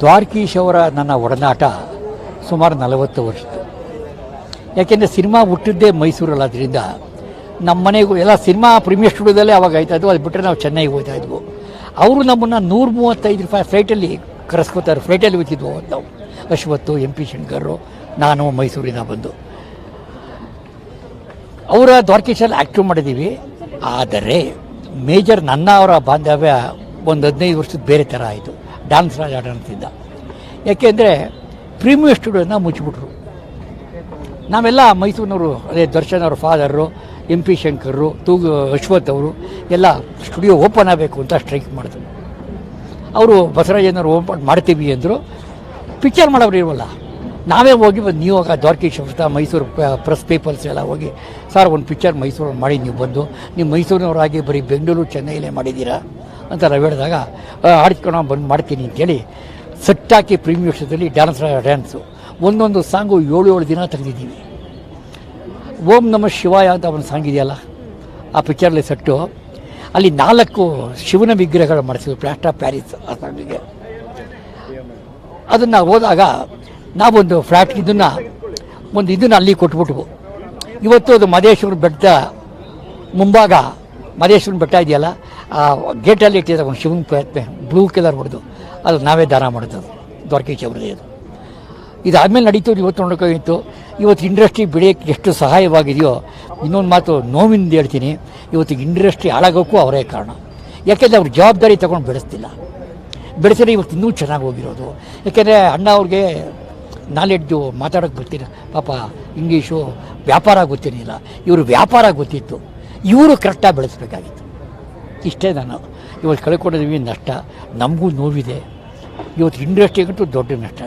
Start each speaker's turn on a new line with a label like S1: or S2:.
S1: ದ್ವಾರಕೀಶ್ ಅವರ ನನ್ನ ಒಡನಾಟ ಸುಮಾರು ನಲವತ್ತು ವರ್ಷದ್ದು. ಯಾಕೆಂದರೆ ಸಿನಿಮಾ ಹುಟ್ಟಿದ್ದೇ ಮೈಸೂರಲ್ಲಾದ್ರಿಂದ ನಮ್ಮ ಮನೆಗೂ ಎಲ್ಲ ಸಿನಿಮಾ ಪ್ರೀಮಿಯರ್ ಸ್ಟುಡಿಯೋದಲ್ಲೇ ಅವಾಗ ಆಯ್ತಾ. ಅದು ಬಿಟ್ಟರೆ ನಾವು ಚೆನ್ನೈಗೆ ಹೋಗ್ತಾ ಇದ್ವು. ಅವರು ನಮ್ಮನ್ನು ನೂರ ಮೂವತ್ತೈದು ರೂಪಾಯಿ ಫ್ಲೈಟಲ್ಲಿ ಕರೆಸ್ಕೋತಾರೆ ಫ್ಲೈಟಲ್ಲಿ ಹೋಗ್ತಿದ್ವು ಅವತ್ತು ನಾವು. ಅಶ್ವತ್ತು ಎಂ ಪಿ ಶಂಕರು, ನಾನು ಮೈಸೂರಿನ ಬಂದು. ಅವರ ದ್ವಾರಕೀಶಲ್ಲಿ ಆ್ಯಕ್ಟಿವ್ ಮಾಡಿದ್ದೀವಿ. ಆದರೆ ಮೇಜರ್ ನನ್ನ ಅವರ ಬಾಂಧವ್ಯ ಒಂದು ಹದಿನೈದು ವರ್ಷದ ಬೇರೆ ಥರ ಆಯಿತು. ಡ್ಯಾನ್ಸ್ ರಾಜ ಅಂತಿದ್ದ ಯಾಕೆಂದರೆ ಪ್ರೀಮಿಯರ್ ಸ್ಟುಡಿಯೋನ ಮುಚ್ಚಿಬಿಟ್ರು. ನಾವೆಲ್ಲ ಮೈಸೂರಿನವರು, ಅದೇ ದರ್ಶನ್ ಅವ್ರ ಫಾದರು ಎಂ ಪಿ ಶಂಕರು ತೂಗು ಅಶ್ವಥ್ ಅವರು, ಎಲ್ಲ ಸ್ಟುಡಿಯೋ ಓಪನ್ ಆಗಬೇಕು ಅಂತ ಸ್ಟ್ರೈಕ್ ಮಾಡಿದ್ರು ಅವರು ಬಸವರಾಜನವರು ಓಪನ್ ಮಾಡ್ತೀವಿ ಅಂದರು, ಪಿಕ್ಚರ್ ಮಾಡೋರು ಇರುವಲ್ಲ ನಾವೇ ಹೋಗಿ ಬಂದು, ನೀವು ಆಗ ದ್ವಾರಕೀಶ್ ಅವ್ರ ಮೈಸೂರು ಪ್ರೆಸ್ ಪೇಪರ್ಸ್ ಎಲ್ಲ ಹೋಗಿ, ಸರ್, ಒಂದು ಪಿಕ್ಚರ್ ಮೈಸೂರಲ್ಲಿ ಮಾಡಿ, ನೀವು ಬಂದು, ನೀವು ಮೈಸೂರಿನವರಾಗಿ ಬರೀ ಬೆಂಗಳೂರು ಚೆನ್ನೈಲೇ ಮಾಡಿದ್ದೀರಾ? ಅಂತ ನಾವು ಹೇಳಿದಾಗ ಆಡಿಸ್ಕೊಂಡು ಬಂದು ಮಾಡ್ತೀನಿ ಅಂತೇಳಿ ಸೆಟ್ಟಾಕಿ ಪ್ರೀಮಿಯರ್ ಡ್ಯಾನ್ಸ್ ಡ್ಯಾನ್ಸು ಒಂದೊಂದು ಸಾಂಗು ಏಳು ಏಳು ದಿನ ತೆಗೆದಿದ್ದೀವಿ. ಓಂ ನಮ ಶಿವಾಯ ಅಂತ ಒಂದು ಸಾಂಗ್ ಇದೆಯಲ್ಲ, ಆ ಪಿಕ್ಚರ್ಲಿ ಸಟ್ಟು. ಅಲ್ಲಿ ನಾಲ್ಕು ಶಿವನ ವಿಗ್ರಹಗಳು ಮಾಡಿಸಿದ್ರು ಪ್ಲಾಸ್ಟ್ ಆಫ್ ಪ್ಯಾರಿಸ್ ಆ ಸಾಂಗಿಗೆ ಅದನ್ನು ಹೋದಾಗ ನಾವೊಂದು ಫ್ಲ್ಯಾಟ್ ಇದನ್ನು, ಒಂದು ಇದನ್ನು ಅಲ್ಲಿ ಕೊಟ್ಬಿಟ್ವು. ಇವತ್ತು ಅದು ಮಹದೇಶ್ವರ ಬೆಟ್ಟ ಮುಂಭಾಗ, ಮಹದೇಶ್ವರನ ಬೆಟ್ಟ ಇದೆಯಲ್ಲ ಆ ಗೇಟಲ್ಲಿ ಇಟ್ಟಿದ್ದಾರೆ ಒಂದು ಶಿವನ ಬ್ಲೂ ಕಲರ್ ಹೊಡೆದು ಅದು ನಾವೇ ದಾನ ಮಾಡಿದ್ದು, ದ್ವಾರಕೀಶ್ ಅವ್ರದ್ದೇ ಅದು. ಇದಾದಮೇಲೆ ನಡೀತು, ಇವತ್ತು ನೋಡೋಕ್ಕಾಗಿತ್ತು ಇವತ್ತು ಇಂಡಸ್ಟ್ರಿ ಬೆಳೆಯೋಕ್ಕೆ ಎಷ್ಟು ಸಹಾಯವಾಗಿದೆಯೋ, ಇನ್ನೊಂದು ಮಾತು ನೋವಿಂದ ಹೇಳ್ತೀನಿ. ಇವತ್ತು ಇಂಡಸ್ಟ್ರಿ ಹಾಳಾಗೋಕ್ಕೂ ಅವರೇ ಕಾರಣ. ಯಾಕೆಂದರೆ ಅವ್ರು ಜವಾಬ್ದಾರಿ ತಗೊಂಡು ಬೆಳೆಸ್ತಿಲ್ಲ. ಬೆಳೆಸಿದ್ರೆ ಇವತ್ತು ಇನ್ನೂ ಚೆನ್ನಾಗಿ ಹೋಗಿರೋದು. ಯಾಕೆಂದರೆ ಅಣ್ಣ ಅವ್ರಿಗೆ ನಾಲೆಡ್ಜು ಮಾತಾಡೋಕ್ಕೆ ಗೊತ್ತಿಲ್ಲ. ಪಾಪ ಇಂಗ್ಲೀಷು ವ್ಯಾಪಾರ ಗೊತ್ತಿರಲಿಲ್ಲ. ಇವರು ವ್ಯಾಪಾರ ಗೊತ್ತಿತ್ತು. ಇವರು ಕರೆಕ್ಟಾಗಿ ಬೆಳೆಸ್ಬೇಕಾಗಿತ್ತು. ಇಷ್ಟೇ ನಾನು. ಇವತ್ತು ಕಳ್ಕೊಂಡಿದ್ದೀವಿ ನಷ್ಟ. ನಮಗೂ ನೋವಿದೆ. ಇವತ್ತು ಇಂಡಸ್ಟ್ರಿಗಂತೂ ದೊಡ್ಡ ನಷ್ಟ.